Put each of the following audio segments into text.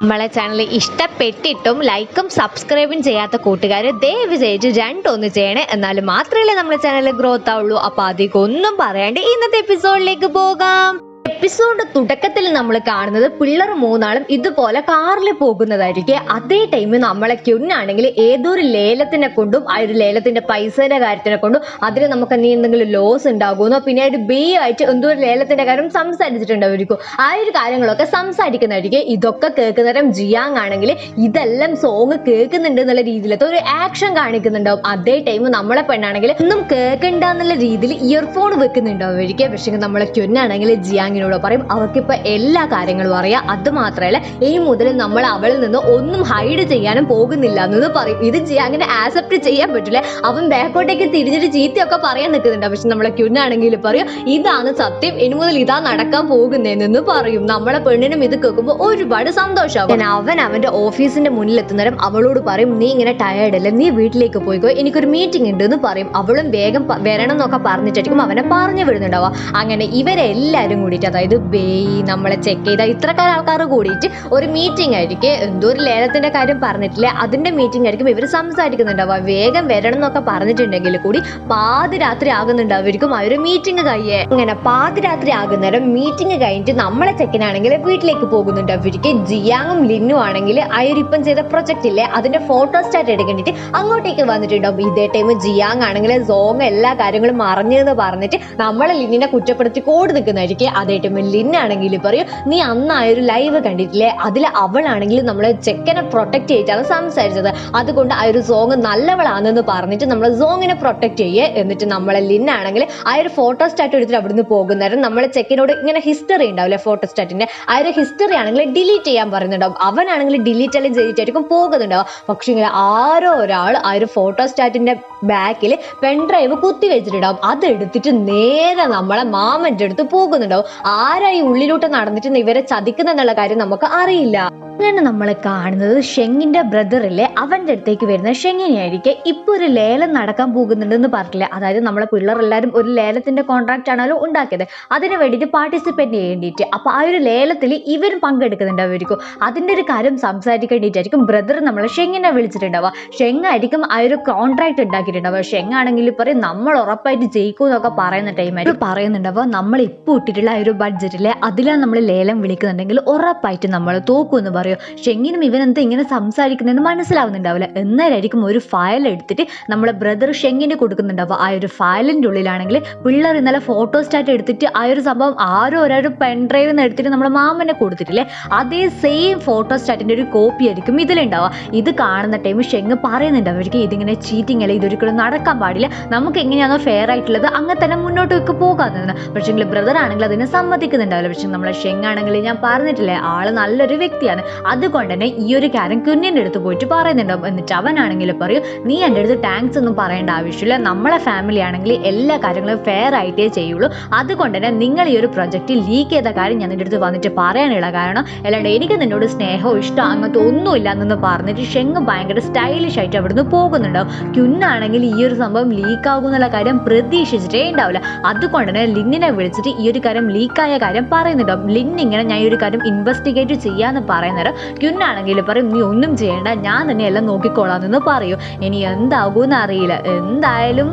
നമ്മളെ ചാനൽ ഇഷ്ടപ്പെട്ടിട്ടും ലൈക്കും സബ്സ്ക്രൈബും ചെയ്യാത്ത കൂട്ടുകാർ ദയവ് ചെയ്ത് രണ്ടൊന്ന് ചെയ്യണേ. എന്നാൽ മാത്രമല്ലേ നമ്മുടെ ചാനൽ ഗ്രോത്ത് ആവുള്ളൂ. അപ്പൊ അധികം ഒന്നും പറയാണ്ട് ഇന്നത്തെ എപ്പിസോഡിലേക്ക് പോകാം. എപ്പിസോഡ് തുടക്കത്തിൽ നമ്മൾ കാണുന്നത് പിള്ളേർ മൂന്നാളും ഇതുപോലെ കാറിൽ പോകുന്നതായിരിക്കും. അതേ ടൈമിൽ നമ്മളെ ക്യുന്നാണെങ്കിൽ ഏതോ ഒരു ലേലത്തിനെ കൊണ്ടും ആ ഒരു ലേലത്തിന്റെ പൈസയുടെ കാര്യത്തിനെ കൊണ്ടും അതിൽ നമുക്ക് നീ എന്തെങ്കിലും ലോസ് ഉണ്ടാകുമെന്നോ പിന്നെ ഒരു ബി ആയിട്ട് എന്തോ ഒരു ലേലത്തിന്റെ കാര്യം സംസാരിച്ചിട്ടുണ്ടായിരിക്കും ആ ഒരു കാര്യങ്ങളൊക്കെ സംസാരിക്കുന്നതായിരിക്കും. ഇതൊക്കെ കേൾക്കുന്നേരം ജിയാങ് ആണെങ്കിൽ ഇതെല്ലാം സോങ് കേൾക്കുന്നുണ്ട് എന്നുള്ള രീതിയിലത്തെ ഒരു ആക്ഷൻ കാണിക്കുന്നുണ്ടാവും. അതേ ടൈം നമ്മളെ പെണ്ണാണെങ്കിൽ ഒന്നും കേൾക്കണ്ട എന്നുള്ള രീതിയിൽ ഇയർഫോൺ വെക്കുന്നുണ്ടാവും പക്ഷേ നമ്മളെ ക്യുന്നാണെങ്കിൽ ജിയാങ്ങിനോട് പറയും അവർക്കിപ്പോൾ എല്ലാ കാര്യങ്ങളും അറിയാം. അത് മാത്രമല്ല ഇനി മുതൽ നമ്മൾ അവളിൽ നിന്ന് ഒന്നും ഹൈഡ് ചെയ്യാനും പോകുന്നില്ല എന്ന് പറയും. ഇത് ചെയ്യാൻ അങ്ങനെ ആക്സെപ്റ്റ് ചെയ്യാൻ പറ്റില്ല. അവൻ ബാക്കോട്ടേക്ക് തിരിഞ്ഞിട്ട് ചീത്തയൊക്കെ പറയാൻ നിൽക്കുന്നുണ്ട്. പക്ഷെ നമ്മളെ ക്യുന്നാണെങ്കിൽ പറയും ഇതാണ് സത്യം. ഇനി മുതൽ ഇതാ നടക്കാൻ പോകുന്നതെന്ന് പറയും. നമ്മളെ പെണ്ണിനും ഇത് കേൾക്കുമ്പോൾ ഒരുപാട് സന്തോഷമാവും. അവൻ അവന്റെ ഓഫീസിന്റെ മുന്നിൽ എത്തുന്നേരം അവളോട് പറയും നീ ഇങ്ങനെ ടയേർഡ് അല്ലേ? നീ വീട്ടിലേക്ക് പോയിക്കോ. എനിക്കൊരു മീറ്റിംഗ് ഉണ്ട് എന്ന് പറയും. അവളും വേഗം വരണം എന്നൊക്കെ പറഞ്ഞിട്ടായിരിക്കും അവനെ പറഞ്ഞു വിടുന്നുണ്ടാവുക. അങ്ങനെ ഇവരെല്ലാവരും കൂടിയിട്ട് അതായത് ബേയ് നമ്മളെ ചെക്ക് ചെയ്ത ഇത്രക്കാർ ആൾക്കാർ കൂടിയിട്ട് ഒരു മീറ്റിംഗ് ആയിരിക്കും. എന്തോ ഒരു ലേലത്തിന്റെ കാര്യം പറഞ്ഞിട്ടില്ലേ. അതിന്റെ മീറ്റിംഗ് ആയിരിക്കും ഇവർ സംസാരിക്കുന്നുണ്ടാവുക. വേഗം വരണം എന്നൊക്കെ പറഞ്ഞിട്ടുണ്ടെങ്കിൽ കൂടി പാതിരാത്രി ആകുന്നുണ്ടാവും ആ ഒരു മീറ്റിംഗ് കഴിയേ അങ്ങനെ പാതിരാത്രി ആകുന്നേരം മീറ്റിംഗ് കഴിഞ്ഞിട്ട് നമ്മളെ ചെക്കനാണെങ്കിൽ വീട്ടിലേക്ക് പോകുന്നുണ്ടാവുമായിരിക്കും ജിയാങ്ങും ലിന്നും ആണെങ്കിൽ അയരിപ്പം ചെയ്ത പ്രൊജക്റ്റ് ഇല്ലേ അതിന്റെ ഫോട്ടോ സ്റ്റാറ്റ് എടുക്കേണ്ടിട്ട് അങ്ങോട്ടേക്ക് വന്നിട്ടുണ്ടാവും. ഇതേ ടൈം ജിയാങ് ആണെങ്കിൽ സോങ് എല്ലാ കാര്യങ്ങളും മറിഞ്ഞെന്ന് പറഞ്ഞിട്ട് നമ്മളെ ലിന്നിനെ കുറ്റപ്പെടുത്തി കോട് നിൽക്കുന്നതായിരിക്കും. അതേ ടൈം ലിന്നാണെങ്കിൽ പറയും നീ അന്ന് ആ ഒരു ലൈവ് കണ്ടിട്ടില്ലേ? അതിൽ അവളാണെങ്കിൽ നമ്മളെ ചെക്കനെ പ്രൊട്ടക്റ്റ് ചെയ്തിട്ടാണ് സംസാരിച്ചത്. അതുകൊണ്ട് ആ ഒരു സോങ് നല്ലവളാണെന്ന് പറഞ്ഞിട്ട് നമ്മളെ സോങ്ങിനെ പ്രൊട്ടക്റ്റ് ചെയ്യേ. എന്നിട്ട് നമ്മളെ ലിന്നാണെങ്കിൽ ആ ഒരു ഫോട്ടോ സ്റ്റാറ്റ് എടുത്തിട്ട് അവിടുന്ന് പോകുന്നേരം നമ്മളെ ചെക്കനോട് ഇങ്ങനെ ഹിസ്റ്ററി ഉണ്ടാവില്ലേ ഫോട്ടോ സ്റ്റാറ്റിന്റെ ആ ഒരു ഹിസ്റ്ററി ആണെങ്കിൽ ഡിലീറ്റ് ചെയ്യാൻ പറയുന്നുണ്ടാവും. അവനാണെങ്കിൽ ഡിലീറ്റ് എല്ലാം ചെയ്തിട്ടായിരിക്കും പോകുന്നുണ്ടാവും. പക്ഷേ ഇങ്ങനെ ആരോ ഒരാൾ ആ ഒരു ഫോട്ടോ സ്റ്റാറ്റിന്റെ ബാക്കിൽ പെൺഡ്രൈവ് കുത്തി വെച്ചിട്ടുണ്ടാവും. അതെടുത്തിട്ട് നേരെ നമ്മളെ മാമന്റെ അടുത്ത് പോകുന്നുണ്ടാവും. ആരാ ഈ ഉള്ളിലോട്ട് നടന്നിട്ട് ഇവരെ ചതിക്കുന്നെന്നുള്ള കാര്യം നമുക്ക് അറിയില്ല. അങ്ങനെ നമ്മൾ കാണുന്നത്. ഷെങ്ങിന്റെ ബ്രദറില്ലേ അവന്റെ അടുത്തേക്ക് വരുന്ന ഷെങ്ങിനെയായിരിക്കും ഇപ്പൊ ഒരു ലേലം നടക്കാൻ പോകുന്നുണ്ടെന്ന് പറഞ്ഞില്ലേ അതായത് നമ്മളെ പിള്ളേരെല്ലാവരും ഒരു ലേലത്തിന്റെ കോൺട്രാക്റ്റ് ആണല്ലോ ഉണ്ടാക്കിയത്. അതിന് വേണ്ടിയിട്ട് പാർട്ടിസിപ്പേറ്റ് ചെയ്യേണ്ടിയിട്ട്. അപ്പോൾ ആ ഒരു ലേലത്തിൽ ഇവരും പങ്കെടുക്കുന്നുണ്ടാവുമായിരിക്കും. അതിന്റെ ഒരു കാര്യം സംസാരിക്കേണ്ടിയിട്ടായിരിക്കും ബ്രദർ നമ്മളെ ഷെങ്ങിനെ വിളിച്ചിട്ടുണ്ടാവുക. ഷെങ്ങായിരിക്കും ആ ഒരു കോൺട്രാക്ട് ഉണ്ടാക്കിയിട്ടുണ്ടാവുക. ഷെങ്ങാണെങ്കിൽ പറയും നമ്മൾ ഉറപ്പായിട്ട് ജയിക്കും എന്നൊക്കെ പറയുന്ന ടൈമായിട്ട് പറയുന്നുണ്ടാവുക നമ്മൾ ഇപ്പോൾ ഇട്ടിട്ടുള്ള ആ ഒരു ബഡ്ജറ്റിലെ അതിലാണ് നമ്മൾ ലേലം വിളിക്കുന്നുണ്ടെങ്കിൽ ഉറപ്പായിട്ട് നമ്മൾ തോക്കും എന്ന് പറയും. ഷെങ്ങിനും ഇവനെന്താ ഇങ്ങനെ സംസാരിക്കുന്നതെന്ന് മനസ്സിലാവുന്നുണ്ടാവില്ല. എന്നാലായിരിക്കും ഒരു ഫയൽ എടുത്തിട്ട് നമ്മളെ ബ്രദർ ഷെങ്ങിന് കൊടുക്കുന്നുണ്ടാവുക. ആ ഒരു ഫയലിന്റെ ഉള്ളിലാണെങ്കിൽ പിള്ളേർ ഇന്നലെ ഫോട്ടോസ്റ്റാറ്റ് എടുത്തിട്ട് ആ ഒരു സംഭവം ആരോ ഒരാൾ പെൻഡ്രൈവിൽ നിന്ന് എടുത്തിട്ട് നമ്മളെ മാമനെ കൊടുത്തിട്ടില്ലേ? അതേ സെയിം ഫോട്ടോ സ്റ്റാറ്റിന്റെ ഒരു കോപ്പി ആയിരിക്കും ഇതിലുണ്ടാവുക. ഇത് കാണുന്ന ടൈം ഷെങ് പറയുന്നുണ്ട് അവർക്ക് ഇതിങ്ങനെ ചീറ്റിംഗ് അല്ല ഇതൊരിക്കലും നടക്കാൻ പാടില്ല. നമുക്ക് എങ്ങനെയാണോ ഫെയർ ആയിട്ടുള്ളത് അങ്ങനെ തന്നെ മുന്നോട്ടൊക്കെ പോകാമെന്ന് പക്ഷേ ബ്രദർ ആണെങ്കിൽ അതിനെ സമ്മതിക്കുന്നുണ്ടാവില്ല. പക്ഷെ നമ്മളെ ഷെങ് ആണെങ്കിൽ ഞാൻ പറഞ്ഞിട്ടില്ലേ ആൾ നല്ലൊരു വ്യക്തിയാണ്. അതുകൊണ്ട് തന്നെ ഈ ഒരു കാര്യം കുഞ്ഞിന്റെ അടുത്ത് പോയിട്ട് പറയുന്നുണ്ടാവും എന്നിട്ട് അവനാണെങ്കിൽ പറയും നീ എന്റെ അടുത്ത് താങ്ക്സ് ഒന്നും പറയേണ്ട ആവശ്യമില്ല. നമ്മളെ ഫാമിലി ആണെങ്കിൽ എല്ലാ കാര്യങ്ങളും ഫെയർ ആയിട്ടേ ചെയ്യുള്ളൂ. അതുകൊണ്ട് തന്നെ നിങ്ങൾ ഈ ഒരു പ്രൊജക്റ്റ് ലീക്ക് ചെയ്ത കാര്യം ഞാൻ എന്റെ അടുത്ത് വന്നിട്ട് പറയാനുള്ള കാരണം അല്ലാണ്ട് എനിക്ക് നിന്നോട് സ്നേഹമോ ഇഷ്ടമോ അങ്ങനത്തെ ഒന്നുമില്ല എന്നൊന്ന് പറഞ്ഞിട്ട് ഷെങ് ഭയങ്കര സ്റ്റൈലിഷ് ആയിട്ട് അവിടുന്ന് പോകുന്നുണ്ടാവും ക്യുന്നാണെങ്കിൽ ഈ ഒരു സംഭവം ലീക്ക് ആകും എന്നുള്ള കാര്യം പ്രതീക്ഷിച്ചിട്ടേ ഉണ്ടാവില്ല. അതുകൊണ്ട് തന്നെ ലിന്നിനെ വിളിച്ചിട്ട് ഈ ഒരു കാര്യം ലീക്കായ കാര്യം പറയുന്നുണ്ടാവും ലിൻ ഇങ്ങനെ ഞാൻ ഈ ഒരു കാര്യം ഇൻവെസ്റ്റിഗേറ്റ് ചെയ്യാന്ന് പറയുന്നേരം ക്യുന്നാണെങ്കിൽ പറയും നീ ഒന്നും ചെയ്യേണ്ട ഞാൻ തന്നെ എല്ലാം നോക്കിക്കോളാം എന്ന് പറയും. ഇനി എന്താകുമെന്ന് അറിയില്ല. എന്തായാലും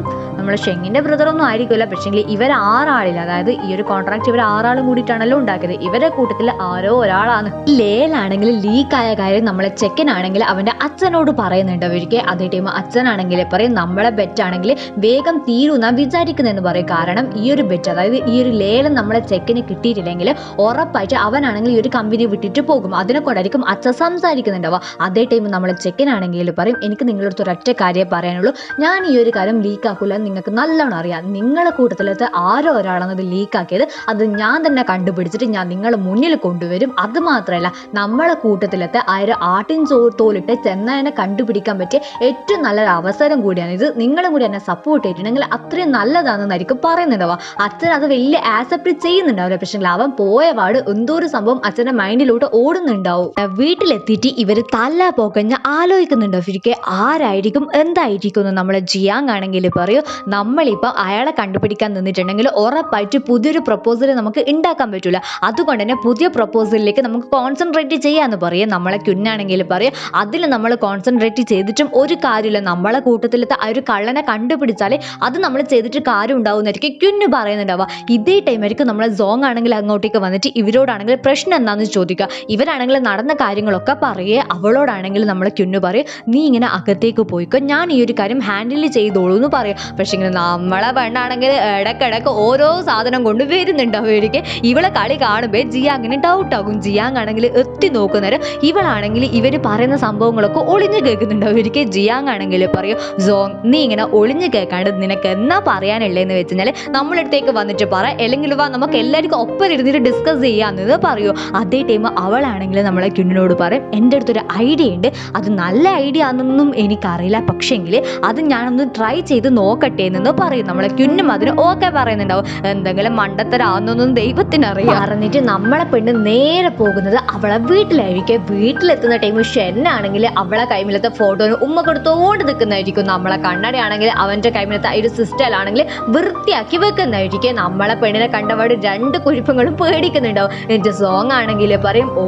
നമ്മുടെ ഷെങ്ങിന്റെ ബ്രദറൊന്നും ആയിരിക്കില്ല പക്ഷേങ്കിൽ ഇവർ ആറാളിൽ അതായത് ഈ ഒരു കോൺട്രാക്ട് ഇവർ ആറാളും കൂടിയിട്ടാണല്ലോ ഉണ്ടാക്കിയത്. ഇവരുടെ കൂട്ടത്തിൽ ആരോ ഒരാളാണ്. ലേലാണെങ്കിൽ ലീക്കായ കാര്യം നമ്മളെ ചെക്കനാണെങ്കിൽ അവന്റെ അച്ഛനോട് പറയുന്നുണ്ട്. അവർക്ക് അതേ ടൈം അച്ഛനാണെങ്കിൽ പറയും നമ്മളെ ബെറ്റ് ആണെങ്കിൽ വേഗം തീരുന്ന വിചാരിക്കുന്നതെന്ന് പറയും. കാരണം ഈ ഒരു ബെറ്റ് അതായത് ഈ ഒരു ലേലം നമ്മളെ ചെക്കന് കിട്ടിയിട്ടില്ലെങ്കിൽ ഉറപ്പായിട്ട് അവനാണെങ്കിൽ ഈ ഒരു കമ്പനി വിട്ടിട്ട് പോകും. അതിനെ കൊണ്ടായിരിക്കും അച്ഛൻ സംസാരിക്കുന്നുണ്ടാവുക അതേ ടൈം നമ്മളെ ചെക്കനാണെങ്കിൽ പറയും എനിക്ക് നിങ്ങളടുത്ത് ഒരൊറ്റ കാര്യം പറയാനുള്ളൂ. ഞാൻ ഈ ഒരു കാര്യം ലീക്ക് ആക്കൂല. എന്ന് നിങ്ങൾക്ക് നല്ലോണം അറിയാം. നിങ്ങളെ കൂട്ടത്തിലത്തെ ആരോ ഒരാളാണ് ഇത് ലീക്കാക്കിയത് അത് ഞാൻ തന്നെ കണ്ടുപിടിച്ചിട്ട് ഞാൻ നിങ്ങളെ മുന്നിൽ കൊണ്ടുവരും. അത് മാത്രമല്ല നമ്മളെ കൂട്ടത്തിലത്തെ ആ ഒരു ആട്ടിൻ ചോ തോലിട്ട് ചെന്നതിനെ കണ്ടുപിടിക്കാൻ പറ്റിയ ഏറ്റവും നല്ലൊരു അവസരം കൂടിയാണ് ഇത്. നിങ്ങളും കൂടി എന്നെ സപ്പോർട്ട് ചെയ്തിട്ടുണ്ടെങ്കിൽ അത്രയും നല്ലതാണെന്നായിരിക്കും പറയുന്നുണ്ടാവുക. അച്ഛൻ അത് വലിയ ആക്സെപ്റ്റ് ചെയ്യുന്നുണ്ടാവില്ല. പക്ഷേ അവൻ പോയ പാട് എന്തോ ഒരു സംഭവം അച്ഛന്റെ മൈൻഡിലോട്ട് ഓടുന്നുണ്ടാവും. വീട്ടിലെത്തിയിട്ട് ഇവർ തല പോക്കഞ്ഞ് ആലോചിക്കുന്നുണ്ടോ. ശരിക്കും ആരായിരിക്കും? എന്തായിരിക്കും? എന്ന് നമ്മളെ ജിയാങ് ആണെങ്കിൽ പറയൂ. നമ്മളിപ്പോൾ അയാളെ കണ്ടുപിടിക്കാൻ നിന്നിട്ടുണ്ടെങ്കിൽ ഉറപ്പായിട്ട് പുതിയൊരു പ്രപ്പോസൽ നമുക്ക് ഉണ്ടാക്കാൻ പറ്റില്ല അതുകൊണ്ട് തന്നെ പുതിയ പ്രപ്പോസലിലേക്ക് നമുക്ക് കോൺസെൻട്രേറ്റ് ചെയ്യാന്ന് പറയും. നമ്മളെ കുഞ്ഞാണെങ്കിൽ പറയും. അതിൽ നമ്മൾ കോൺസെൻട്രേറ്റ് ചെയ്തിട്ടും ഒരു കാര്യമില്ല. നമ്മളെ കൂട്ടത്തിലത്തെ ആ ഒരു കള്ളനെ കണ്ടുപിടിച്ചാലേ അത് നമ്മൾ ചെയ്തിട്ട് കാര്യം ഉണ്ടാവുന്നതായിരിക്കും കുഞ്ഞ് പറയുന്നുണ്ടാവുക ഇതേ ടൈമായിരിക്കും നമ്മളെ സോങ് ആണെങ്കിൽ അങ്ങോട്ടേക്ക് വന്നിട്ട് ഇവരോടാണെങ്കിൽ പ്രശ്നം എന്താണെന്ന് ചോദിക്കുക. ഇവരാണെങ്കിൽ നടന്ന കാര്യങ്ങളൊക്കെ പറയേ അവളോടാണെങ്കിൽ നമ്മളെ കുഞ്ഞു പറയും നീ ഇങ്ങനെ അകത്തേക്ക് പോയിക്കോ. ഞാൻ ഈ ഒരു കാര്യം ഹാൻഡിൽ ചെയ്തോളൂ എന്ന് പറയും. പക്ഷേ ഇങ്ങനെ നമ്മളെ പെണ്ണാണെങ്കിൽ ഇടക്കിടക്ക് ഓരോ സാധനം കൊണ്ട് വരുന്നുണ്ട് അവർക്ക് ഇവളെ കളി കാണുമ്പോൾ ജിയാങ്ങിന് ഡൗട്ട് ആകും. ജിയാങ് ആണെങ്കിൽ എത്തി നോക്കുന്നേരം ഇവളാണെങ്കിൽ ഇവർ പറയുന്ന സംഭവങ്ങളൊക്കെ ഒളിഞ്ഞു കേൾക്കുന്നുണ്ട് അവർക്ക് ജിയാങ് ആണെങ്കിൽ പറയും സോങ് നീ ഇങ്ങനെ ഒളിഞ്ഞു കേൾക്കാണ്ട് നിനക്ക് എന്നാ പറയാനുള്ളതെന്ന് വെച്ച് കഴിഞ്ഞാൽ നമ്മളടുത്തേക്ക് വന്നിട്ട് പറ. അല്ലെങ്കിൽ വാ നമുക്ക് എല്ലാവർക്കും ഒപ്പം ഇരുന്നിട്ട് ഡിസ്കസ് ചെയ്യാമെന്നത് പറയൂ. അതേ ടൈം അവളാണെങ്കിൽ നമ്മളെ കിണ്ണിനോട് പറയും എന്റെ അടുത്തൊരു ഐഡിയ ഉണ്ട്. അത് നല്ല ഐഡിയ ആണെന്നൊന്നും എനിക്കറിയില്ല. പക്ഷേങ്കിൽ അത് ഞാനൊന്ന് ട്രൈ ചെയ്ത് നോക്കട്ടെ. എന്ന് പറയും. നമ്മളെ കുഞ്ഞും അതിന് ഓക്കെ പറയുന്നുണ്ടാവും. എന്തെങ്കിലും മണ്ടത്തരാന്നൊന്നും ദൈവത്തിനറിയാം. പറഞ്ഞിട്ട് നമ്മളെ പെണ്ണ് നേരെ പോകുന്നത് അവളെ വീട്ടിലായിരിക്കും. വീട്ടിലെത്തുന്ന ടൈം ഷെന്നാണെങ്കിൽ അവളെ കൈമിലത്തെ ഫോട്ടോന് ഉമ്മ കൊടുത്തോണ്ട് നിൽക്കുന്നതായിരിക്കും. നമ്മളെ കണ്ണടയാണെങ്കിൽ അവന്റെ കൈമിലത്തെ ഒരു സിസ്റ്റലാണെങ്കിൽ വൃത്തിയാക്കി വെക്കുന്നതായിരിക്കും. നമ്മളെ പെണ്ണിനെ കണ്ടപാട് രണ്ട് കുഴിപ്പങ്ങളും പേടിക്കുന്നുണ്ടാവും. എന്റെ സോങ് ആണെങ്കിൽ പറയും ഓ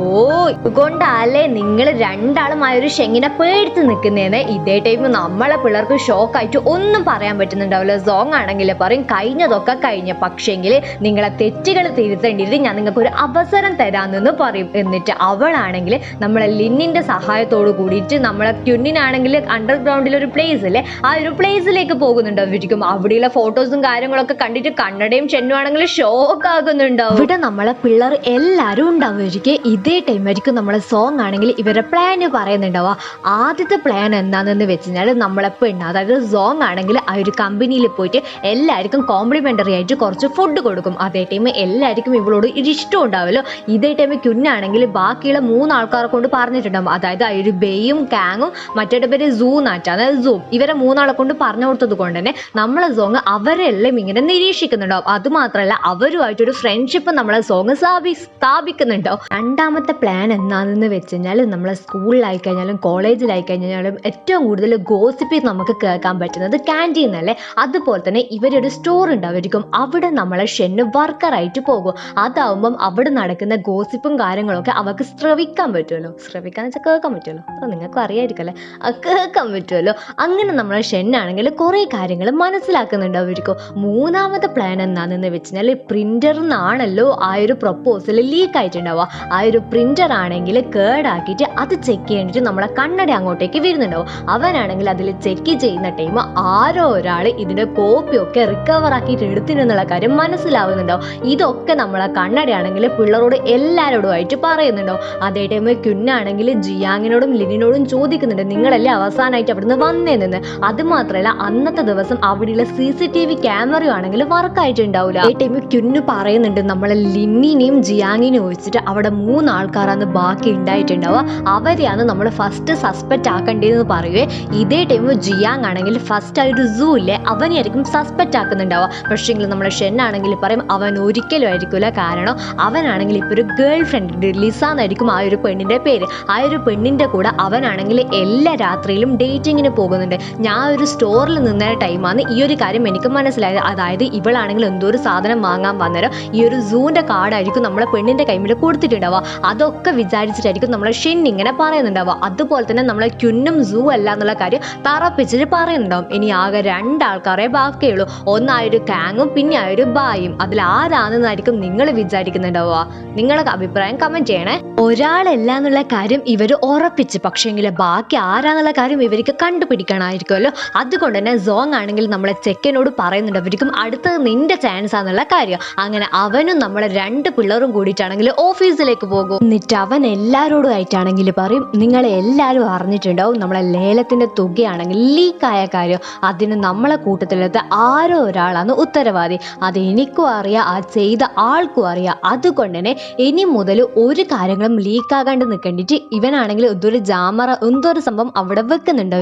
കൊണ്ടല്ലേ നിങ്ങൾ രണ്ടാളും ആ ഒരു ഷെങ്ങിനെ പേടിച്ച് നിൽക്കുന്നതെന്ന് ഇതേ ടൈം നമ്മളെ പിള്ളേർക്ക് ഷോക്കായിട്ട് ഒന്നും പറയാൻ പറ്റുന്നുണ്ടാവില്ല സോങ് ആണെങ്കിൽ പറയും കഴിഞ്ഞതൊക്കെ കഴിഞ്ഞ. പക്ഷേങ്കിൽ നിങ്ങളെ തെറ്റുകൾ തിരുത്തേണ്ടിയിട്ട് ഞാൻ നിങ്ങൾക്ക് ഒരു അവസരം തരാമെന്ന് പറയും. എന്നിട്ട് അവളാണെങ്കിൽ നമ്മളെ ലിന്നിന്റെ സഹായത്തോട് കൂടിയിട്ട് നമ്മളെ ക്യുന്നിനാണെങ്കിൽ അണ്ടർഗ്രൗണ്ടിൽ ഒരു പ്ലേസ് അല്ലേ ആ ഒരു പ്ലേസിലേക്ക് പോകുന്നുണ്ടാവും. അവിടെയുള്ള ഫോട്ടോസും കാര്യങ്ങളൊക്കെ കണ്ടിട്ട് കണ്ണടയും ചെന്നു ആണെങ്കിൽ ഷോക്ക് ആകുന്നുണ്ടാവും. ഇവിടെ നമ്മളെ പിള്ളേർ എല്ലാവരും ഉണ്ടാവുമായിരിക്കും ഇതേ ടൈം ആയിരിക്കും നമ്മളെ സോങ് ആണെങ്കിൽ ഇവരുടെ പ്ലാന് പറയുന്നുണ്ടാവുക. ആദ്യത്തെ പ്ലാൻ എന്താണെന്ന് വെച്ച് കഴിഞ്ഞാൽ നമ്മളെ പെണ്ണ്. അതായത് സോങ് ആണെങ്കിൽ ആ ഒരു കമ്പനിയിൽ പോയിട്ട് എല്ലാവർക്കും കോംപ്ലിമെന്ററി ആയിട്ട് കുറച്ച് ഫുഡ് കൊടുക്കും. അതേ ടൈം എല്ലാവർക്കും ഇവളോട് ഒരു ഇഷ്ടം ഉണ്ടാവുമല്ലോ ഇതേ ടൈം കുഞ്ഞാണെങ്കിൽ ബാക്കിയുള്ള മൂന്ന് ആൾക്കാരെ കൊണ്ട് പറഞ്ഞിട്ടുണ്ടാവും. അതായത് ആ ബേയും കാങ്ങും മറ്റേ പേര് സൂ നാറ്റ അതായത് സൂ. ഇവരെ മൂന്നാളെ കൊണ്ട് പറഞ്ഞു കൊടുത്തത് കൊണ്ട് തന്നെ നമ്മളെ സോങ് അവരെല്ലാം ഇങ്ങനെ നിരീക്ഷിക്കുന്നുണ്ടാവും. അതുമാത്രമല്ല അവരുമായിട്ടൊരു ഫ്രണ്ട്ഷിപ്പ് നമ്മളെ സോങ് സ്ഥാപി സ്ഥാപിക്കുന്നുണ്ടാവും. രണ്ടാമത്തെ പ്ലാൻ എന്താണെന്ന് വെച്ച് കഴിഞ്ഞാൽ നമ്മളെ സ്കൂളിലായി കഴിഞ്ഞാലും കോളേജിലായി കഴിഞ്ഞാലും ഏറ്റവും കൂടുതൽ ഗോസിപ്പി നമുക്ക് കേൾക്കാൻ പറ്റുന്നത് ക്യാന്റീൻ അല്ലേ അതുപോലെ തന്നെ ഇവരൊരു സ്റ്റോർ ഉണ്ടാവുമായിരിക്കും. അവിടെ നമ്മളെ ഷെന്ന് വർക്കറായിട്ട് പോകും. അതാവുമ്പം അവിടെ നടക്കുന്ന ഗോസിപ്പും കാര്യങ്ങളൊക്കെ അവർക്ക് ശ്രവിക്കാൻ പറ്റുമല്ലോ. ശ്രവിക്കാൻ വെച്ചാൽ കേൾക്കാൻ പറ്റുമല്ലോ. അപ്പോൾ നിങ്ങൾക്കും അറിയായിരിക്കല്ലേ അല്ലേ? കേൾക്കാൻ പറ്റുമല്ലോ. അങ്ങനെ നമ്മളെ ഷെന്നാണെങ്കിൽ കുറേ കാര്യങ്ങൾ മനസ്സിലാക്കുന്നുണ്ടാവുമായിരിക്കും. മൂന്നാമത്തെ പ്ലാൻ എന്താണെന്ന് വെച്ച് കഴിഞ്ഞാൽ പ്രിന്ററിൽ ആ ഒരു പ്രപ്പോസൽ ലീക്ക് ആയിട്ടുണ്ടാവുക. ആ ഒരു പ്രിന്റർ ആണെങ്കിൽ കേടാക്കിയിട്ട് അത് ചെക്ക് ചെയ്യേണ്ടിട്ട് നമ്മളെ കണ്ണട അങ്ങോട്ടേക്ക് വരുന്നുണ്ടാവും. അവനാണെങ്കിൽ അതിൽ ചെക്ക് ചെയ്യുന്ന ടൈം ആരോ ഒരാൾ ഇതിന്റെ കോപ്പിയൊക്കെ റിക്കവർ ആക്കിയിട്ട് എടുത്തിരുന്നുള്ള കാര്യം മനസ്സിലാവുന്നുണ്ടാവും. ഇതൊക്കെ നമ്മളെ കണ്ണടയാണെങ്കിൽ പിള്ളേരോട് എല്ലാവരോടുമായിട്ട് പറയുന്നുണ്ടോ അതേ ടൈമിൽ കുഞ്ഞാണെങ്കിൽ ജിയാങ്ങിനോടും ലിനിനോടും ചോദിക്കുന്നുണ്ട് നിങ്ങളല്ലേ അവസാനമായിട്ട് അവിടുന്ന് വന്നേ നിന്ന് അത് മാത്രമല്ല അന്നത്തെ ദിവസം അവിടെയുള്ള സി സി ടി വി ക്യാമറയും ആണെങ്കിൽ വർക്ക് അതേ ഈ ടൈം കുഞ്ഞു പറയുന്നുണ്ട് നമ്മളെ ലിന്നിനെയും ജിയാങ്ങിനെയും ഒഴിച്ചിട്ട് അവിടെ മൂന്ന് ആൾക്കാരാണ് ബാക്കി ഉണ്ടായിട്ടുണ്ടാവുക. അവരെയാണ് നമ്മൾ ഫസ്റ്റ് സസ്പെക്റ്റ് ആക്കേണ്ടതെന്ന് പറയുവേ ഇതേ ടൈം ജിയാങ് ആണെങ്കിൽ ഫസ്റ്റ് ആയിട്ട് സൂ ഇല്ലേ? അവനെയായിരിക്കും സസ്പെക്റ്റ് ആക്കുന്നുണ്ടാവുക. പക്ഷേങ്കിൽ നമ്മളെ ഷെൻ ആണെങ്കിൽ പറയും അവൻ ഒരിക്കലും ആയിരിക്കില്ല കാരണം അവനാണെങ്കിൽ ഇപ്പോൾ ഒരു ഗേൾ ഫ്രണ്ട് ലിസ എന്നായിരിക്കും ആ ഒരു പെണ്ണിന്റെ പേര്. ആ ഒരു പെണ്ണിന്റെ കൂടെ അവനാണെങ്കിൽ എല്ലാ രാത്രിയിലും ഡേറ്റിങ്ങിന് പോകുന്നുണ്ട്. ഞാൻ ഒരു സ്റ്റോറിൽ നിന്ന ടൈമാണ് ഈ ഒരു കാര്യം എനിക്ക് മനസ്സിലായത്. അതായത് ഇവളാണെങ്കിൽ എന്തോ ഒരു സാധനം വാങ്ങാൻ വന്നേരം ഈ ഒരു സൂന്റെ കാർഡായിരിക്കും നമ്മളെ പെണ്ണിന്റെ കൈമിൽ കൊടുത്തിട്ടുണ്ടാവുക. അതൊക്കെ വിചാരിച്ചിട്ടായിരിക്കും നമ്മളെ ഷെൻ ഇങ്ങനെ പറയുന്നുണ്ടാവുക. അതുപോലെ തന്നെ നമ്മളെ ക്യുന്നും സൂ അല്ല എന്നുള്ള കാര്യം തറപ്പിച്ചിട്ട് പറയുന്നുണ്ടാവും. ഇനി ആകെ രണ്ടാൾക്കാരെ ബാക്കിയുള്ളൂ. ഒന്നായൊരു കാങ്ങും പിന്നെ ആയൊരു ബായും. അതിൽ ആരാണെന്നായിരിക്കും നിങ്ങൾ വിചാരിക്കുന്നുണ്ടാവുക. നിങ്ങളുടെ അഭിപ്രായം കമന്റ് ചെയ്യണേ. ഒരാളല്ല എന്നുള്ള കാര്യം ഇവർ ഉറപ്പിച്ച്. പക്ഷേങ്കിൽ ബാക്കി ആരാന്നുള്ള കാര്യം ഇവർക്ക് കണ്ടുപിടിക്കണമായിരിക്കുമല്ലോ. അതുകൊണ്ട് തന്നെ സോങ് ആണെങ്കിൽ നമ്മളെ ചെക്കനോട് പറയുന്നുണ്ട്. അവർക്കും അടുത്തത് നിന്റെ ചാൻസ് ആണെന്നുള്ള കാര്യം. അങ്ങനെ അവനും നമ്മളെ രണ്ട് പിള്ളേരും കൂടിയിട്ടാണെങ്കിൽ ഓഫീസിലേക്ക് പോകും. എന്നിട്ട് അവൻ എല്ലാവരോടും ആയിട്ടാണെങ്കിൽ പറയും നിങ്ങളെ എല്ലാവരും അറിഞ്ഞിട്ടുണ്ടാവും. നമ്മളെ ലേലത്തിന്റെ തുകയാണെങ്കിൽ ലീക്കായ കാര്യം. അതിന് നമ്മളെ കൂട്ടത്തിലത്തെ ആരോ ഒരാളാണ് ഉത്തരവാദി. അത് എനിക്കും അറിയാം ആ ചെയ്ത ആൾക്കും അറിയാം. അതുകൊണ്ട് തന്നെ ഇനി മുതൽ ഒരു കാര്യങ്ങളും ലീക്കാകാണ്ട് നിൽക്കേണ്ടിട്ട് ഇവനാണെങ്കിൽ എന്തൊരു ജാമറ എന്തൊരു സംഭവം അവിടെ വെക്കുന്നുണ്ട്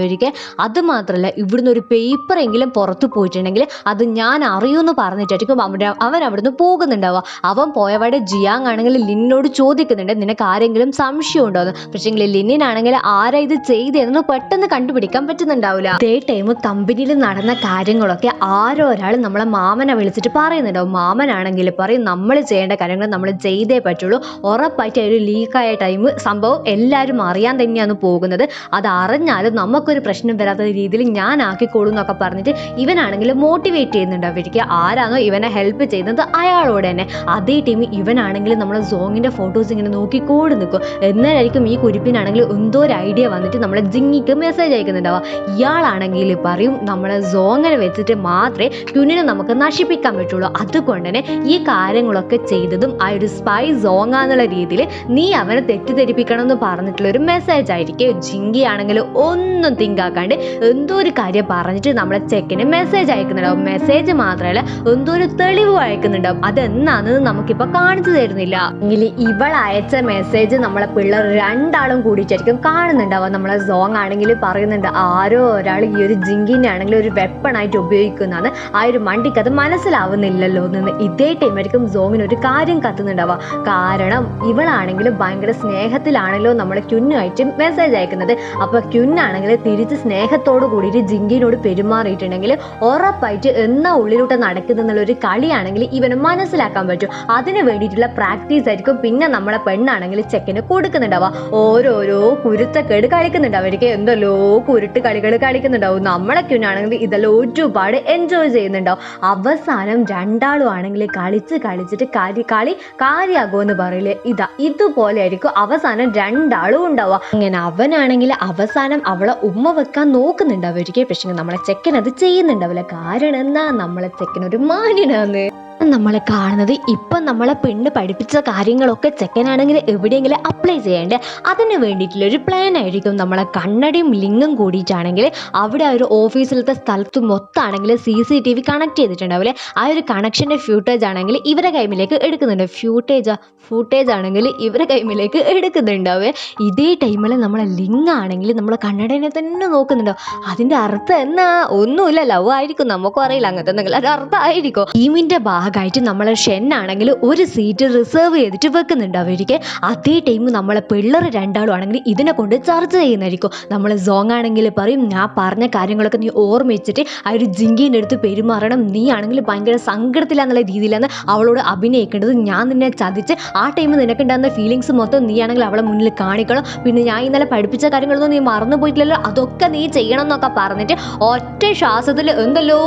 അത് മാത്രമല്ല ഇവിടുന്ന് ഒരു പേപ്പർ എങ്കിലും പുറത്തു പോയിട്ടുണ്ടെങ്കിൽ അത് ഞാൻ അറിയുമെന്ന് പറഞ്ഞിട്ടായിരിക്കും അവൻ അവിടുന്ന് പോകുന്നുണ്ടാവുക. അവൻ പോയവടെ ജിയാങ് ആണെങ്കിൽ ലിന്നിനോട് ചോദിക്കുന്നുണ്ട് നിനക്ക് ആരെങ്കിലും സംശയം ഉണ്ടോ എന്ന് പക്ഷേങ്കിൽ ലിന്നിനാണെങ്കിൽ ആരാ ഇത് ചെയ്തതെന്ന് പെട്ടെന്ന് കണ്ടുപിടിക്കാൻ പറ്റുന്നുണ്ടാവില്ല. അതേ ടൈം കമ്പനിയിൽ നടന്ന കാര്യങ്ങളൊക്കെ ആരോ ഒരാൾ നമ്മളെ മാമനെ വിളിച്ചിട്ട് പറയുന്നുണ്ടാവും മാമനാണെങ്കിൽ പറയും നമ്മൾ ചെയ്യേണ്ട കാര്യങ്ങൾ നമ്മൾ ചെയ്തേ പറ്റുള്ളൂ. ഉറപ്പായിട്ട് ഒരു ലീക്കായ ടൈം സംഭവം എല്ലാവരും അറിയാൻ തന്നെയാണ് പോകുന്നത്. അത് അറിഞ്ഞാലും നമുക്കൊരു പ്രശ്നം വരാത്ത രീതിയിൽ ഞാൻ ആക്കിക്കോളൂ എന്നൊക്കെ പറഞ്ഞിട്ട് ഇവനാണെങ്കിൽ മോട്ടിവേറ്റ് ചെയ്യുന്നുണ്ട് അവർക്ക് ആരാണോ ഇവനെ ഹെൽപ്പ് ചെയ്യുന്നത്? അയാളോട് തന്നെ. അതേ ടീം ഇവനാണെങ്കിൽ നമ്മളെ സോങ്ങിന്റെ ഫോട്ടോസ് ഇങ്ങനെ നോക്കി. നോക്കിക്കൂടി നിൽക്കും എന്നാലായിരിക്കും ഈ കുരിപ്പിനാണെങ്കിൽ എന്തോ ഒരു ഐഡിയ വന്നിട്ട് നമ്മളെ ജിങ്ങിക്ക് മെസ്സേജ് അയക്കുന്നുണ്ടാവുക. ഇയാളാണെങ്കിൽ പറയും നമ്മളെ സോങ്ങിനെ വെച്ചിട്ട് മാത്രമേ ക്യുനിനെ നമുക്ക് നശിപ്പിക്കാൻ പറ്റുള്ളൂ. അതുകൊണ്ട് തന്നെ ഈ കാര്യങ്ങളൊക്കെ ചെയ്തതും ആ ഒരു സ്പൈ സോങ് എന്നുള്ള രീതിയിൽ നീ അവനെ തെറ്റിദ്ധരിപ്പിക്കണം എന്ന് പറഞ്ഞിട്ടുള്ള ഒരു മെസ്സേജ് ആയിരിക്കും. ജിങ്കി ആണെങ്കിൽ ഒന്നും തിങ്കാക്കാണ്ട് എന്തോ ഒരു കാര്യം പറഞ്ഞിട്ട് നമ്മളെ ചെക്കിന് മെസ്സേജ് അയക്കുന്നുണ്ടാവും മെസ്സേജ് മാത്രമല്ല എന്തോ ഒരു തെളിവ് അയക്കുന്നുണ്ടാവും അതെന്താണെന്ന് നമുക്കിപ്പോൾ കാണിച്ചു തരുന്നില്ല. എങ്കിൽ ഇവൾ അയച്ച മെസ്സേജ് നമ്മളെ പിള്ളേർ രണ്ടാളും കൂടിയിട്ടായിരിക്കും കാണുന്നുണ്ടാവുക. നമ്മളെ സോങ് ആണെങ്കിൽ പറയുന്നുണ്ട് ആരോ ഒരാൾ ഈ ഒരു ജിങ്കിനെ ആണെങ്കിൽ ഒരു വെപ്പണായിട്ട് ഉപയോഗിക്കുന്നതാണ് ആ ഒരു മണ്ടിക്ക് അത് മനസ്സിലാവുന്നില്ലല്ലോ എന്ന് ഇതേ ടൈമായിരിക്കും സോങ്ങിന് ഒരു കാര്യം കത്തുന്നുണ്ടാവുക. കാരണം ഇവളാണെങ്കിലും ഭയങ്കര സ്നേഹത്തിലാണല്ലോ നമ്മളെ ക്യുന്നുമായിട്ട് മെസ്സേജ് അയക്കുന്നത്. അപ്പോൾ ക്യുന്നാണെങ്കിൽ തിരിച്ച് സ്നേഹത്തോട് കൂടിയിട്ട് ജിങ്കിനോട് പെരുമാറിയിട്ടുണ്ടെങ്കിൽ ഉറപ്പായിട്ട് എന്നാ ഉള്ളിലൂടെ നടക്കുന്നുള്ള ഒരു കളിയാണെങ്കിൽ ഇവന് മനസ്സിലാക്കാൻ പറ്റും. അതിന് വേണ്ടിയിട്ടുള്ള പ്രാക്ടീസ് ആയിരിക്കും പിന്നെ നമ്മളെ പെണ്ണാണെങ്കിൽ ചെക്കന് കൊടുക്കുന്നുണ്ടാവുക. ഓരോരോ കുരുത്തക്കേട് കളിക്കുന്നുണ്ടാവും. അവർക്ക് എന്തല്ലോ കുരുട്ട് കളികൾ കളിക്കുന്നുണ്ടാവും. നമ്മളെ ക്യുന്നാണെങ്കിൽ ഇതെല്ലാം ഒരുപാട് എൻജോയ് ചെയ്യുന്നുണ്ടാവും. അവസാനം രണ്ടാളും ആണെങ്കിൽ കളിച്ച് കളിച്ചിട്ട് കളി കളി കാര്യമാകുമെന്ന് പറയില്ലേ ഇതാ ഇതുപോലെ ആയിരിക്കും അവസാനം രണ്ടാളും ഉണ്ടാവുക. അങ്ങനെ അവനാണെങ്കിൽ അവസാനം അവളെ ഉമ്മ വെക്കാൻ നോക്കുന്നുണ്ടാവും. ഒരിക്കലും പക്ഷേ നമ്മളെ ചെക്കൻ അത് ചെയ്യുന്നുണ്ടാവില്ല. കാരണം എന്താ? നമ്മളെ ചെക്കൻ ഒരു മാന്യനാന്ന്. നമ്മളെ കാണുന്നത്. ഇപ്പം നമ്മളെ പെണ്ണ് പഠിപ്പിച്ച കാര്യങ്ങളൊക്കെ ചെക്കനാണെങ്കിൽ എവിടെയെങ്കിലും അപ്ലൈ ചെയ്യേണ്ടത് അതിന് വേണ്ടിയിട്ടുള്ള ഒരു പ്ലാൻ ആയിരിക്കും. നമ്മളെ കണ്ണടയും ലിങ്കും കൂടിയിട്ടാണെങ്കിൽ അവിടെ ഒരു ഓഫീസിലത്തെ സ്ഥലത്ത് മൊത്തമാണെങ്കിൽ C C T V connect ചെയ്തിട്ടുണ്ടാവില്ലേ? ആ ഒരു കണക്ഷന്റെ ഫ്യൂട്ടേജ് ആണെങ്കിൽ ഇവരെ കൈമിലേക്ക് എടുക്കുന്നുണ്ട്. ഫ്യൂട്ടേജ് ഫൂട്ടേജ് ആണെങ്കിൽ ഇവരെ കൈമിലേക്ക് എടുക്കുന്നുണ്ടാവുക ഇതേ ടൈമിൽ നമ്മളെ ലിങ്ക് ആണെങ്കിൽ നമ്മളെ കണ്ണടനെ തന്നെ നോക്കുന്നുണ്ടാവും അതിന്റെ അർത്ഥം എന്നാ? ഒന്നുമില്ല. ലവ് ആയിരിക്കും. നമുക്കും അറിയില്ല. അങ്ങനത്തെ എന്തെങ്കിലും ഒരു അർത്ഥം ആയിരിക്കും. ടീമിന്റെ ഭാഗമായിട്ട് നമ്മളെ ഷെന്നാണെങ്കിൽ ഒരു സീറ്റ് റിസർവ് ചെയ്തിട്ട് വെക്കുന്നുണ്ട് അവർക്ക് അതേ ടൈം നമ്മളെ പിള്ളേർ രണ്ടാളും ആണെങ്കിൽ ഇതിനെ കൊണ്ട് ചർച്ച ചെയ്യുന്നതായിരിക്കും. നമ്മൾ സോങ് ആണെങ്കിൽ പറയും ഞാൻ പറഞ്ഞ കാര്യങ്ങളൊക്കെ നീ ഓർമ്മിച്ചിട്ട് ആ ഒരു ജിങ്കീന്റെ അടുത്ത് പെരുമാറണം. നീ ആണെങ്കിൽ ഭയങ്കര സങ്കടത്തിലാന്നുള്ള രീതിയിലാണ് അവളോട് അഭിനയിക്കേണ്ടത്. ഞാൻ നിന്നെ ചതിച്ച് ആ ടൈം നിനക്കുണ്ടാകുന്ന ഫീലിങ്സ് മൊത്തം നീ ആണെങ്കിൽ അവളെ മുന്നിൽ കാണിക്കണം. പിന്നെ ഞാൻ ഇന്നലെ പഠിപ്പിച്ച കാര്യങ്ങളൊന്നും നീ മറന്നു പോയിട്ടില്ലല്ലോ. അതൊക്കെ നീ ചെയ്യണം എന്നൊക്കെ പറഞ്ഞിട്ട് ഒറ്റ ശ്വാസത്തിൽ എന്തല്ലോ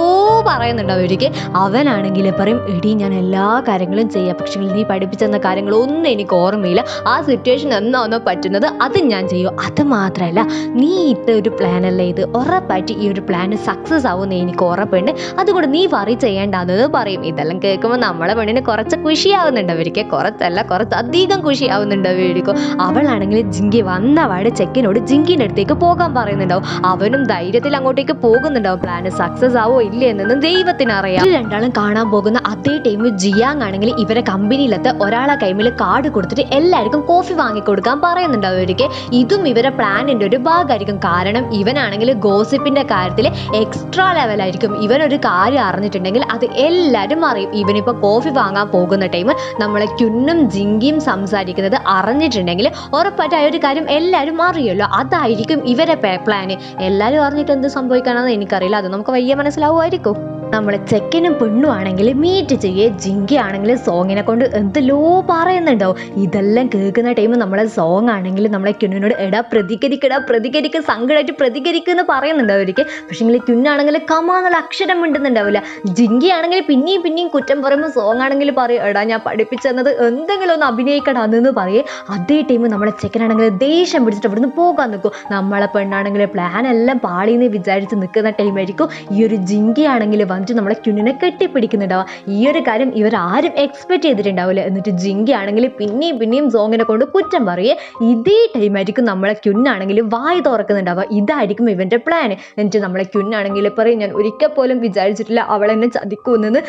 പറയുന്നുണ്ട് അവർക്ക് അവനാണെങ്കിൽ പറയും എടി ഞാൻ എല്ലാ കാര്യങ്ങളും ചെയ്യാം. പക്ഷേ നീ പഠിപ്പിച്ചെന്ന കാര്യങ്ങളൊന്നും എനിക്ക് ഓർമ്മയില്ല. ആ സിറ്റുവേഷൻ എന്നാണോ പറ്റുന്നത് അത് ഞാൻ ചെയ്യും. അത് മാത്രമല്ല നീ ഇട്ട ഒരു പ്ലാൻ അല്ലേ ഇത്? ഉറപ്പായിട്ട് ഈ ഒരു പ്ലാൻ സക്സസ് ആവുമെന്ന് എനിക്ക് ഉറപ്പുണ്ട്. അതുകൊണ്ട് നീ വറി ചെയ്യേണ്ടെന്ന് പറയും. ഇതെല്ലാം കേൾക്കുമ്പോൾ നമ്മളെ പെണ്ണിന് കുറച്ച് ഖുഷിയാവുന്നുണ്ട് അവർക്ക്. കുറച്ചല്ല കുറച്ച് അധികം ഖുഷിയാവുന്നുണ്ട് അവരിക്കും അവളാണെങ്കിൽ ജിങ്കി വന്ന വാട് ചെക്കിനോട് ജിങ്കിന്റെ അടുത്തേക്ക് പോകാൻ പറയുന്നുണ്ടാവും. അവനും ധൈര്യത്തിൽ അങ്ങോട്ടേക്ക് പോകുന്നുണ്ടാവും. പ്ലാൻ സക്സസ് ആവോ ഇല്ലേ എന്നൊന്നും ദൈവത്തിനറിയാം. രണ്ടാളും കാണാൻ പോകുന്ന അതേ ടൈമിൽ ജിയാങ് ആണെങ്കിൽ ഇവരെ കമ്പനിയിലത്തെ ഒരാളെ കൈമിൽ കാർഡ് കൊടുത്തിട്ട് എല്ലാവർക്കും കോഫി വാങ്ങിക്കൊടുക്കാൻ പറയുന്നുണ്ട് അവർക്ക് ഇതും ഇവരെ പ്ലാനിന്റെ ഒരു ഭാഗമായിരിക്കും. കാരണം ഇവനാണെങ്കിൽ ഗോസിപ്പിന്റെ കാര്യത്തിൽ എക്സ്ട്രാ ലെവലായിരിക്കും ഇവനൊരു കാര്യം അറിഞ്ഞിട്ടുണ്ടെങ്കിൽ അത് എല്ലാവരും അറിയും. ഇവനിപ്പോൾ കോഫി വാങ്ങാൻ പോകുന്ന ടൈം നമ്മളെ ക്യുന്നും ജിങ്കിയും സംസാരിക്കുന്നത് അറിഞ്ഞിട്ടുണ്ടെങ്കിൽ ഉറപ്പായിട്ട് ആ ഒരു കാര്യം എല്ലാവരും അറിയുമല്ലോ. അതായിരിക്കും ഇവരെ പ്ലാന് എല്ലാവരും അറിഞ്ഞിട്ട് എന്ത് സംഭവിക്കാനാണെന്ന് എനിക്കറിയില്ല. അത് നമുക്ക് വയ്യ മനസ്സിലാവുമായിരിക്കും. നമ്മളെ ചെക്കനും പെണ്ണും ആണെങ്കിൽ മീറ്റ് ചെയ്യേ ജിങ്കി ആണെങ്കിൽ സോങ്ങിനെ കൊണ്ട് എന്തെല്ലോ പറയുന്നുണ്ടാവും. ഇതെല്ലാം കേൾക്കുന്ന ടൈം നമ്മളെ സോങ് ആണെങ്കിൽ നമ്മളെ കിണ്ണിനോട് എടാ പ്രതികരിക്കടാ പ്രതികരിക്ക സങ്കടമായിട്ട് പ്രതികരിക്കുക എന്ന് പറയുന്നുണ്ട് അവർക്ക്. പക്ഷേ ഇങ്ങനെ കിണ്ണാണെങ്കിൽ കമാന്നുള്ള അക്ഷരം മിണ്ടുന്നുണ്ടാവില്ല. ജിങ്കി ആണെങ്കിൽ പിന്നെയും പിന്നെയും കുറ്റം പറയുമ്പോൾ സോങ് ആണെങ്കിൽ പറയും എടാ ഞാൻ പഠിപ്പിച്ചെന്നത് എന്തെങ്കിലും ഒന്ന് അഭിനയിക്കടാ എന്ന് പറയേ. അതേ ടൈം നമ്മളെ ചെക്കനാണെങ്കിൽ ദേഷ്യം പിടിച്ചിട്ട് അവിടുന്ന് പോകാൻ നിൽക്കും നമ്മളെ പെണ്ണാണെങ്കിൽ പ്ലാൻ എല്ലാം പാളിയെന്ന് വിചാരിച്ച് നിൽക്കുന്ന ടൈമായിരിക്കും ഈ ഒരു ജിങ്കി ആണെങ്കിൽ വന്നിട്ട് നമ്മളെ ക്യുനിനെ കെട്ടിപ്പിടിക്കുന്നുണ്ടാവുക ഈ ഒരു കാര്യം ഇവർ ആരും എക്സ്പെക്ട് ചെയ്തിട്ടുണ്ടാവില്ല എന്നിട്ട് ജിങ്കി ആണെങ്കിൽ പിന്നെയും പിന്നെയും സോങ്ങിനെ കൊണ്ട് കുറ്റം പറയേ. ഇതേ ടൈമായിരിക്കും നമ്മളെ ക്യുന്നാണെങ്കിൽ വായി തുറക്കുന്നുണ്ടാവുക. ഇതായിരിക്കും ഇവന്റെ പ്ലാൻ എന്നിട്ട് നമ്മളെ ക്യുന്നാണെങ്കിൽ പറയും ഞാൻ ഒരിക്കൽ പോലും വിചാരിച്ചിട്ടില്ല അവൾ എന്നെ ചതിക്കുമെന്ന്.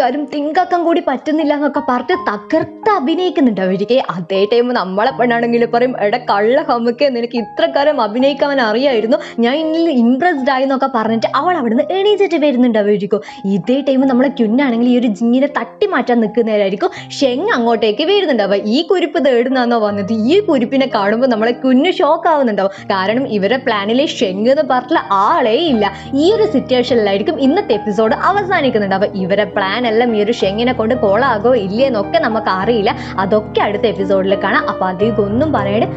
കാര്യം തിങ്കാക്കാൻ കൂടി പറ്റുന്നില്ല എന്നൊക്കെ പറഞ്ഞ് തകർത്ത് അഭിനയിക്കുന്നുണ്ട് അതേ ടൈം നമ്മളെ പെണ്ണാണെങ്കിൽ പറയും എടാ കള്ള ഹമ്മക്ക് നിനക്ക് ഇത്ര കാലം അഭിനയിക്കാൻ അറിയായിരുന്നു. ഞാൻ ഇന്നിൽ ഇംപ്രസ്ഡ് ആയി എന്നൊക്കെ പറഞ്ഞിട്ട് അവൾ അവിടുന്ന് എണീച്ചിട്ട് വരുന്നുണ്ട് വരുന്നതായിരിക്കും ഇതേ ടൈം നമ്മളെ ക്യുന്നാണെങ്കിൽ ഈ ഒരു ജിങ്ങിനെ തട്ടി മാറ്റാൻ നിൽക്കുന്നവരായിരിക്കും. ഷെങ് അങ്ങോട്ടേക്ക് വീഴുന്നുണ്ടാവുക ഈ കുരിപ്പ് തേടുന്നാന്നോ വന്നത്. ഈ കുരിപ്പിനെ കാണുമ്പോൾ നമ്മളെ കുഞ്ഞു ഷോക്ക് ആവുന്നുണ്ടാവും. കാരണം ഇവരുടെ പ്ലാനിലെ ഷെങ് എന്ന് പറഞ്ഞിട്ടുള്ള ആളേ ഇല്ല. ഈ ഒരു സിറ്റുവേഷനിലായിരിക്കും ഇന്നത്തെ എപ്പിസോഡ് അവസാനിക്കുന്നുണ്ടാവുക. ഇവരെ പ്ലാൻ എല്ലാം ഈ ഒരു ഷെങ്ങിനെ കൊണ്ട് കോളാകോ ഇല്ലേ എന്നൊക്കെ നമുക്ക് അറിയില്ല. അതൊക്കെ അടുത്ത എപ്പിസോഡിൽ കാണാം. അപ്പൊ അധികം ഒന്നും പറയണേ